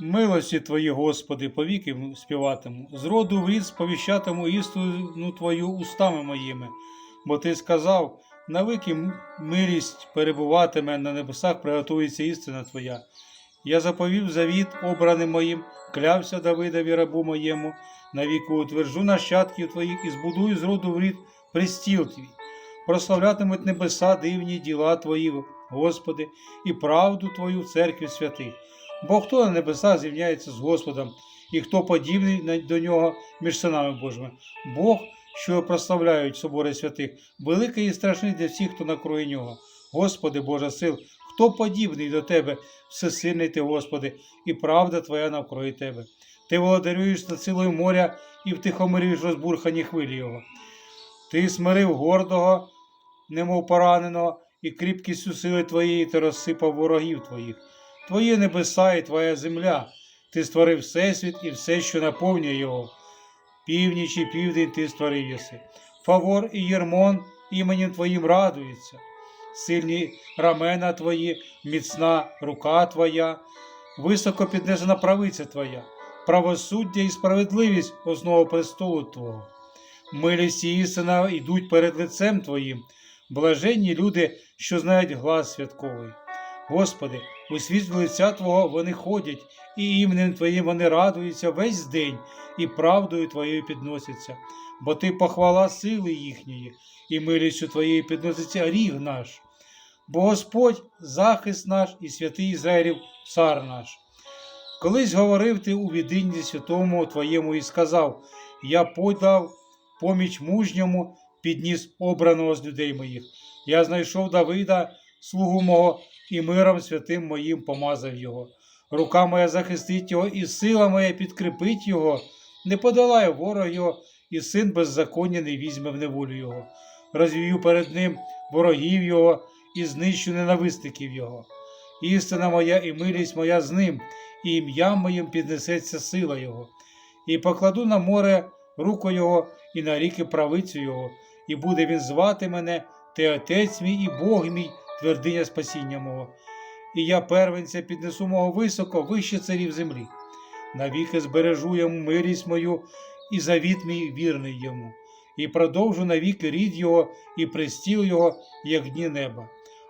Милості Твої, Господи, повіки співатиму, з роду в рід сповіщатиму істину Твою устами моїми, бо Ти сказав, навики милість перебуватиме на небесах, приготується істина Твоя. Я заповів завіт обраним моїм, клявся Давидові рабу моєму, навіки утвержу нащадків Твоїх і збудую з роду в рід престіл Твій. Прославлятимуть небеса дивні діла Твої, Господи, і правду Твою в церкві святих. Бо хто на небесах зрівняється з Господом, і хто подібний до нього між синами Божими? Бог, що прославляють собори святих, великий і страшний для всіх, хто накроє нього. Господи, Божа сил, хто подібний до Тебе, всесильний ти, Господи, і правда Твоя навкруги Тебе. Ти володарюєш над силою моря і втихомирюєш розбурхані хвилі Його. Ти смирив гордого, немов пораненого, і кріпкістю сили Твоєї ти розсипав ворогів Твоїх. Твої небеса і Твоя земля. Ти створив Всесвіт і все, що наповнює його. Північ і південь ти створив єси. Фавор і Єрмон іменем Твоїм радуються. Сильні рамена Твої, міцна рука Твоя, високо піднесена правиця Твоя, правосуддя і справедливість основа престолу Твого. Милість і істина йдуть перед лицем Твоїм, блаженні люди, що знають глас святковий. Господи, у світлі лиця Твого вони ходять, і іменем Твоїм вони радуються весь день, і правдою Твоєю підносяться, бо Ти похвала сили їхньої, і милістю Твоєю підноситься ріг наш. Бо Господь захист наш і святий Ізраїлів цар наш. Колись говорив ти у відинні святому Твоєму і сказав: Я подав поміч мужньому, підніс обраного з людей моїх. Я знайшов Давида, слугу мого, і миром святим моїм помазав його. Рука моя захистить його, і сила моя підкріпить його, не подолає ворог його, і син беззаконня не візьме в неволю його. Розвію перед ним ворогів його і знищу ненависників його. Істина моя і милість моя з ним, і ім'ям моїм піднесеться сила його. І покладу на море руку його, і на ріки правицю його, і буде він звати мене, ти отець мій і Бог мій, твердиня спасіння мого. І я первенця піднесу мого високо, вище царів землі. Навіки збережу йому милість мою, і завіт мій вірний йому, і продовжу навіки рід його, і престіл його, як дні неба.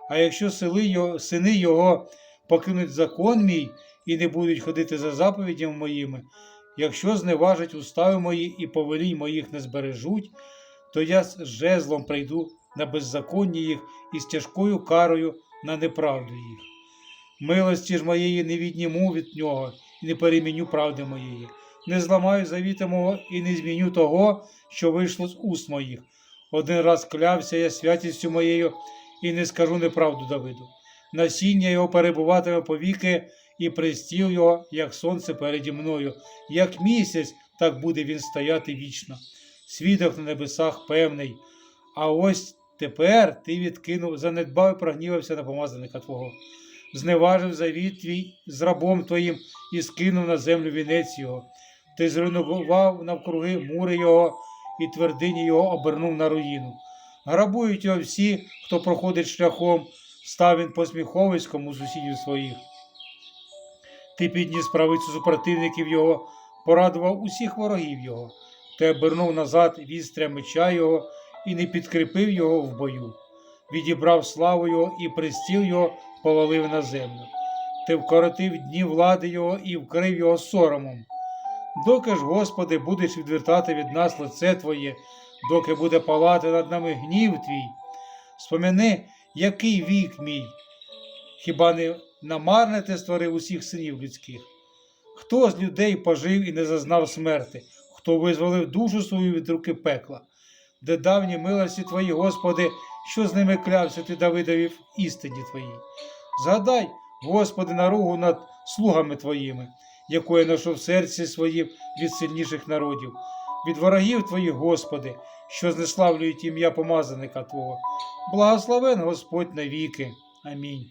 А якщо сили його, сини його покинуть закон мій і не будуть ходити за заповідями моїми, якщо зневажать устави мої і повелінь моїх не збережуть, то я з жезлом прийду на беззаконні їх і з тяжкою карою на неправду їх. Милості ж моєї не відніму від нього і не переміню правди моєї, не зламаю завіта мого і не зміню того, що вийшло з уст моїх. Один раз клявся я святістю моєю і не скажу неправду Давиду. Насіння його перебуватиме повіки, і престіл його, як сонце переді мною, як місяць, так буде він стояти вічно. Свідок на небесах певний. А ось тепер ти відкинув, занедбав і прогнівався на помазаника Твого. Зневажив завіт твій з рабом твоїм і скинув на землю вінець його. Ти зруйнував навкруги мури його і твердині його обернув на руїну. Грабують його всі, хто проходить шляхом, став він посміховиськом у сусідів своїх. Ти підніс правицю супротивників його, порадував усіх ворогів його, ти обернув назад вістря меча його і не підкріпив його в бою. Відібрав славу його і престіл його повалив на землю. Ти вкоротив дні влади його і вкрив його соромом. Доки ж, Господи, будеш відвертати від нас лице Твоє, доки буде палати над нами гнів Твій. Спомяни, який вік мій, хіба не намарне ти створив усіх синів людських? Хто з людей пожив і не зазнав смерти, хто визволив душу свою від руки пекла? Де давні милості Твої, Господи, що з ними клявся ти Давидові в істині Твоїй? Згадай, Господи, наругу над слугами Твоїми, яку я ношу в серці своїм від сильніших народів, від ворогів Твоїх, Господи, що знеславлюють ім'я помазаника Твого. Благословен Господь навіки. Амінь.